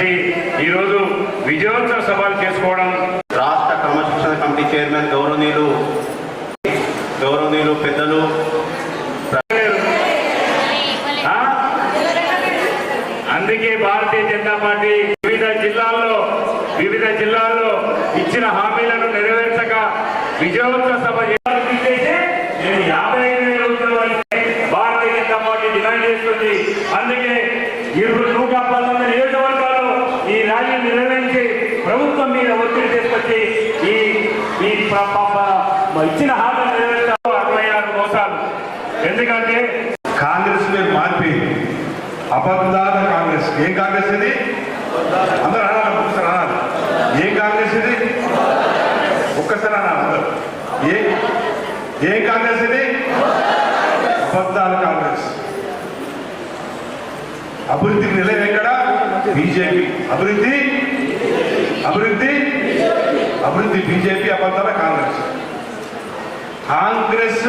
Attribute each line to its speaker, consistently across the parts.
Speaker 1: ఈరోజు విజయోత్సవ సభలు చేసుకోవడం
Speaker 2: రాష్ట్ర క్రమశిక్షణ కమిటీ చైర్మన్ గౌరవనీయులు గౌరవనీయులు పెద్దలు?
Speaker 1: అందుకే భారతీయ జనతా పార్టీ వివిధ జిల్లాల్లో వివిధ జిల్లాల్లో ఇచ్చిన హామీలను నెరవేర్చక విజయోత్సవ సభ నేను యాభై ఐదు వేల ఉద్యోగాలకి భారతీయ జనతా పార్టీ డిమాండ్ చేస్తుంది అందుకే ఇప్పుడు నూట ఇచ్చిన హామీ అరవై ఆరు మోసాలు ఎందుకంటే
Speaker 3: కాంగ్రెస్ మీరు మార్పి అబద్ధాల కాంగ్రెస్. ఏం కాంగ్రెస్ ఇది? అందరూ అనాలి ఒక్కసారి అనాలి. ఏం కాంగ్రెస్ ఇది? ఒక్కసారి అనాలి అందరూ. ఏ ఏం కాంగ్రెస్ ఇది? అబద్ధాల కాంగ్రెస్. అభివృద్ధికి నిలయం ఎక్కడ? బీజేపీ. అభివృద్ధి? అభివృద్ధి? అభివృద్ధి బీజేపీ అబద్ధాల కాంగ్రెస్. కాంగ్రెస్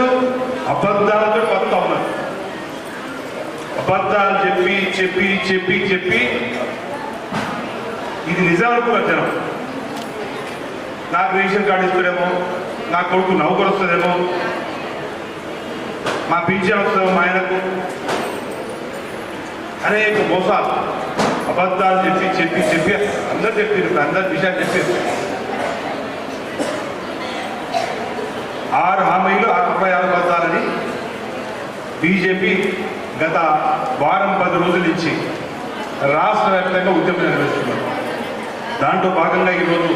Speaker 3: అబద్ధాలతో కొత్త ఉన్నారు అబద్ధాలు చెప్పి చెప్పి చెప్పి చెప్పి. ఇది నిజం అనుకున్నారు జనం నాకు రేషన్ కార్డు ఇస్తాడేమో నా కొడుకు నౌకరు వస్తుందేమో మా పింఛన్ వస్తుందేమో మా ఆయనకు. అనేక మోసాలు. అబద్ధాలు చెప్పి చెప్పి చెప్పి అందరు చెప్పారు అందరు విషయాలు చెప్పారు ఆరు హామీలు అరవై ఆరు పదాలని బీజేపీ గత వారం పది రోజుల నుంచి రాష్ట్ర వ్యాప్తంగా ఉద్యమం నిర్వహిస్తున్నారు. దాంట్లో భాగంగా ఈరోజు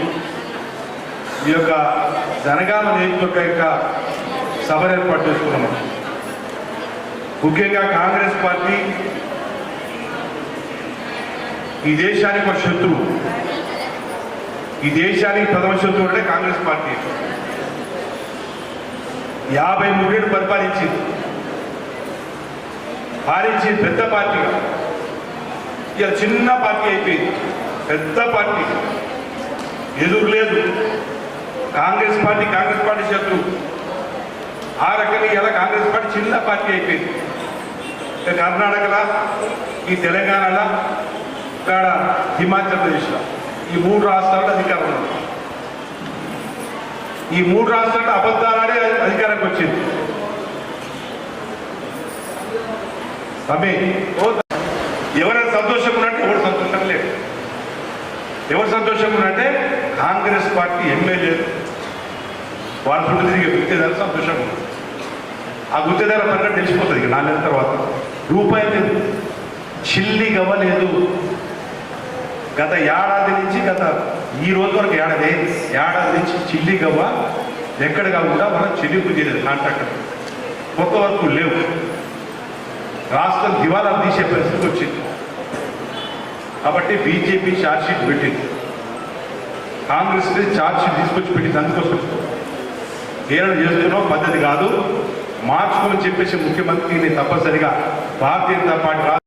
Speaker 3: ఈ యొక్క జనగామ నియోజకవర్గ యొక్క సభను ఏర్పాటు చేసుకున్నాము. ముఖ్యంగా కాంగ్రెస్ పార్టీ ఈ దేశానికి ఒక శత్రువు. ఈ దేశానికి ప్రథమ శత్రువు అంటే కాంగ్రెస్ పార్టీ. యాభై మూడేళ్ళు పరిపాలించింది పాలించింది పెద్ద పార్టీగా. ఇలా చిన్న పార్టీ అయిపోయింది. పెద్ద పార్టీ. ఎదురు లేదు. కాంగ్రెస్ పార్టీ కాంగ్రెస్ పార్టీ శత్రు. ఆ రకంగా ఇలా కాంగ్రెస్ పార్టీ చిన్న పార్టీ అయిపోయింది. ఇక కర్ణాటకలో ఈ తెలంగాణలా ఇక్కడ హిమాచల్ ప్రదేశ్లో. ఈ మూడు రాష్ట్రాల్లో అధికారంలో ఈ మూడు రాష్ట్రాల్లో అబద్ధాలనే అధికారానికి వచ్చింది తమ్మి ఓ ఎవరైనా సంతోషం ఉన్నట్టు ఎవరు సంతోషం లేదు ఎవరు సంతోషం ఉన్నట్టే కాంగ్రెస్ పార్టీ ఎమ్మెల్యేలు వాళ్ళ చుట్టూ తిరిగి గుత్తేదారు సంతోషం ఉంది ఆ గుర్తేదారు పరంగా తెలిసిపోతుంది ఇక నాలుగు తర్వాత. రూపాయి లేదు. చిల్లి గవ్వలేదు గత ఏడాది నుంచి గత ఈ రోజు వరకు ఏడాది ఏడాది నుంచి చిల్లి గవ్వ ఎక్కడ కాకుండా మనం చెల్లింపు చేయలేదు కాంట్రాక్టర్ కొత్త వరకు లేవు. రాష్ట్రం దివాలా తీసే పరిస్థితి వచ్చింది. కాబట్టి బీజేపీ ఛార్జ్షీట్ పెట్టింది. కాంగ్రెస్ ఛార్జ్షీట్ తీసుకొచ్చి పెట్టింది. అందుకోసం ఏమైనా చేస్తున్నాం పద్ధతి కాదు. మార్చుకోమని చెప్పేసి ముఖ్యమంత్రిని తప్పనిసరిగా భారతీయ జనతా పార్టీ